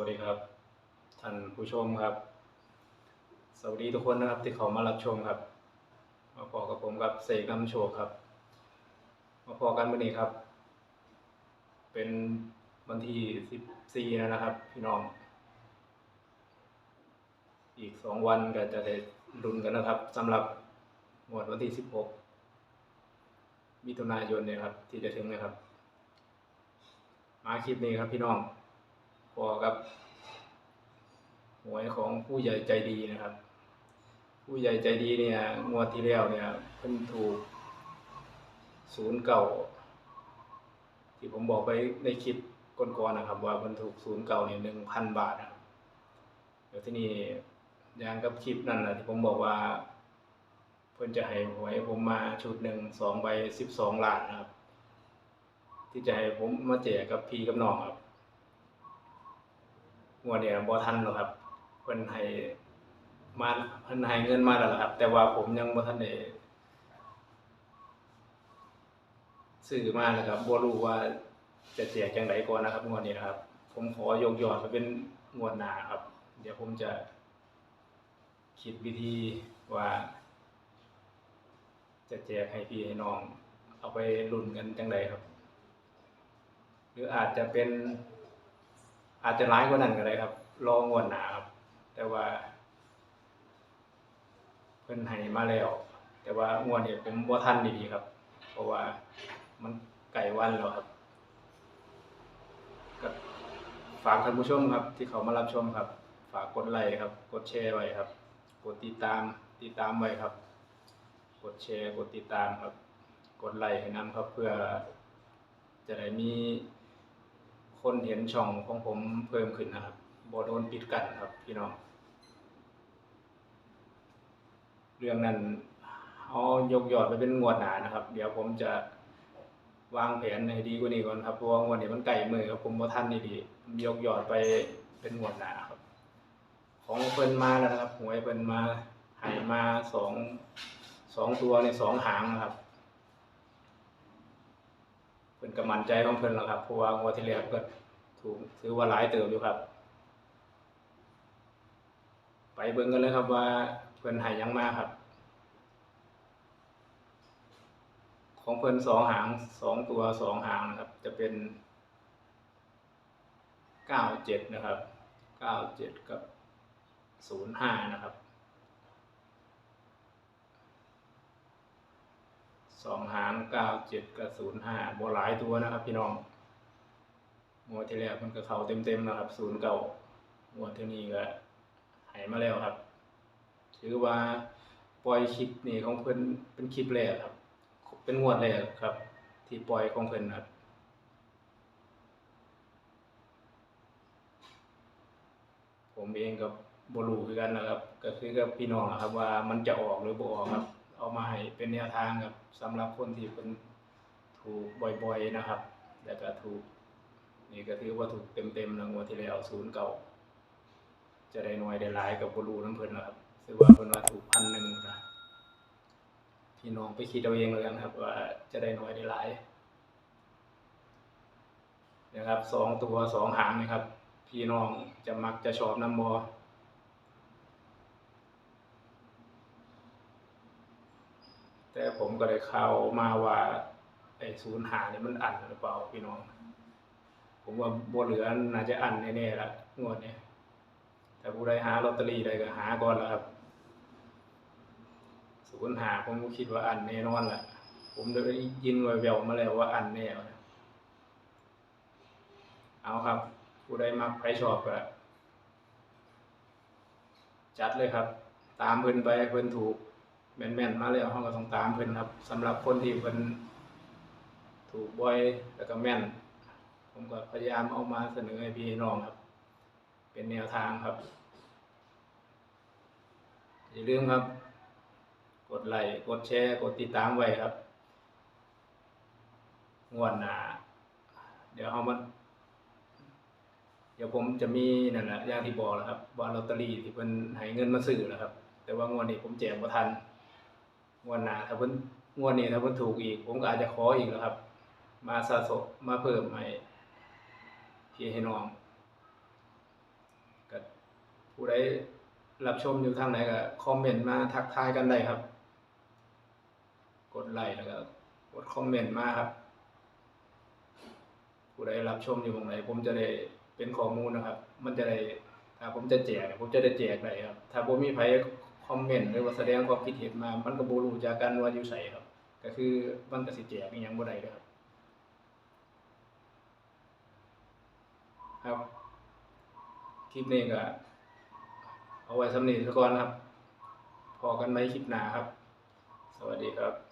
วัสดีครับ ท่านผู้ชมครับ สวัสดีทุกคนนะครับที่เขามารับชมครับ มาพอกับผมครับเสกน้ำโชคครับ มาพอกันวันนี้ครับ เป็นวันที่สิบสี่นะครับ พี่น้อง อีกสองวันก็จะได้ลุ้นกันนะครับสำหรับหมวดวันที่สิบหกมิถุนายนเนี่ยครับ ที่จะถึงนะครับ มาคลิปนี้ครับพี่น้อง พอกับหวยของผู้ใหญ่ใจดีนะครับ ผู้ใหญ่ใจดีเนี่ยงวดที่แล้วเนี่ยเพิ่นถูกศูนย์เก่าที่ผมบอกไปในคลิปก่อนๆนะครับ ว่าเพิ่นถูกศูนย์เก่าเนี่ยหนึ่งพันบาทนะเดี๋ยวที่นี่อย่างกับคลิปนั่นแหละที่ผมบอกว่า เพิ่นจะให้หวยผมมาชุดหนึ่งสองใบสิบสองล้านนะครับ ที่จะให้ผมมาแจกกับพี่กับน้องครับ งวดเนี่ยบ่ทันหรอกครับ เพิ่นให้มาเพิ่นให้เงินมาแล้วล่ะครับ แต่ว่าผมยังบ่ทันได้ซื้อมานะครับบ่รู้ว่าจะแจกจังไดก่อนนะครับงวดนี้นะครับ ผมขอยกยอดไปเป็นงวดหน้าครับ เดี๋ยวผมจะคิดวิธีว่า จะแจกให้พี่ให้น้อง เอาไปลุ้นกันจังไดครับ หรืออาจจะเป็น อาจจะร้ายกว่านั้นก็ได้ครับ รองวดหนาครับ แต่ว่า เพิ่นให้มาแล้ว แต่ว่างวดนี้ผมบ่ทันดีๆครับ เพราะว่ามันไก่วันแล้วครับก็ฝากท่านผู้ชมครับ ที่เขามารับชมครับ ฝากกดไลค์ครับ กดแชร์ไว้ครับ กดติดตามติดตามไว้ครับ กดแชร์กดติดตามครับ กดไลค์ให้นำครับเพื่อจะได้มี คนเห็นช่องของผมเพิ่มขึ้นนะครับบ่โดนปิดกั้นครับพี่น้อง เรื่องนั้นเอายกยอดไปเป็นงวดหนานะครับ เดี๋ยวผมจะวางแผนให้ดีกว่านี้ก่อนครับเพราะว่างวดนี้มันไกลมือครับผมบ่ทันนี่ดียกยอดไปเป็นงวดหนาครับ ของเพิ่นมาแล้วนะครับหวยเพิ่นมาให้มาสองสองตัวในสองหางนะครับ พิ่นก็มั่นใจของเพิ่นแล้วครับเพราะว่างวดที่แล้วก็ถูกถือว่าหลายเติบอยู่ครับ ไปเบิ่งกันเลยครับว่าเพิ่นให้หยังมาครับ ของเพิ่นสองหางสองตัวสองหางนะครับ จะเป็นเก้าเจ็ดนะครับเก้าเจ็ดกับศูนย์ห้านะครับ สองหางเก้าเจ็ดกับศูนย์ห้าบหลายตัวนะครับ พี่น้องงวดที่แล้วมันก็เข้าเต็มๆนะครับศูนย์เก่างวดที่นี้ก็หายมาแล้วครับ ถือว่าปล่อยคลิปนี่ของเพิ่อนเป็นคลิปแรกครับ เป็นงวดแรกครับ ที่ปล่อยของเพิ่อนครับผมเองกับบรูคือกันนะครับ ก็คือกับพี่น้องนะครับ ว่ามันจะออกหรือบ่ออกครับ เอามาให้เป็นแนวทางครับสำหรับคนที่เป็นถูกบ่อยๆนะครับ แล้วก็ถูกนี่ก็ถือว่าถูกเต็มๆนะงวดที่แล้วศูนย์เก่า จะได้น้อยได้หลายกับบรูน้ำเพิ่นนะครับถือว่าเพิ่นว่าถูกพันหนึ่งนะพี่น้องไปคิดเอาเองแล้วกันครับ ว่าจะได้น้อยได้หลายนะครับสองตัวสองหางนะครับ พี่น้องจะมักจะชอบน้ำบอ แต่ ผมก็ได้ข่าวมาว่าไอ้ศูนย์หาเนี่ยมันอันหรือเปล่าพี่น้อง ผมว่าบ่เหลือน่าจะอันแน่ๆละงวดนี้แต่ผู้ใดหาลอตเตอรี่ได้ก็หาก่อนแล้วครับศูนย์หาผมก็คิดว่าอันแน่นอนแหละผมได้ยินแววๆมาแล้วว่าอันแน่เอาครับ ผู้ใดมักใครชอบก็จัดเลยครับ ตามเพิ่นไปเพิ่นถูก แม่นๆมาแล้วเราก็ต้องตามเพิ่นครับสำหรับคนที่เพิ่นถูกบ่อยแล้วก็แม่น ผมก็พยายามเอามาเสนอให้พี่น้องครับ เป็นแนวทางครับ อย่าลืมครับ กดไลค์กดแชร์ กดติดตามไว้ครับงวดหน้าเดี๋ยวเอามาเดี๋ยวผมจะมีนั่นแหละอย่างที่บอกแล้วครับ ว่าลอตเตอรี่ที่เพิ่นให้เงินมาซื้อนะครับ แต่ว่างวดนี้ผมแจกบ่ทัน งวดหน้าถ้าเพิ่นงวดนี้ถ้าเพิ่นถูกอีก ผมก็อาจจะขออีกแล้วครับ มาสะสมมาเพิ่มให้พี่ให้น้องผู้ใดรับชมอยู่ทางไหนก็คอมเมนต์มาทักทายกันได้ครับ กดไลค์แล้วก็กดคอมเมนต์มาครับ ผู้ใดรับชมอยู่ตรงไหน ผมจะได้เป็นข้อมูลนะครับ มันจะได้ถ้าผมจะแจกผมจะได้แจกได้ครับ ถ้าบ่มีใคร คอมเมนต์หรือว่าแสดงความคิดเห็นมา มันก็บ่รู้จักกันว่าอยู่ไสครับ ก็คือมันก็สิแจกอีหยังบ่ได้เด้อครับ ครับคลิปนี้ก็เอาไว้สำนีซะก่อนครับ พอกันไหมคลิปหน้าครับ สวัสดีครับ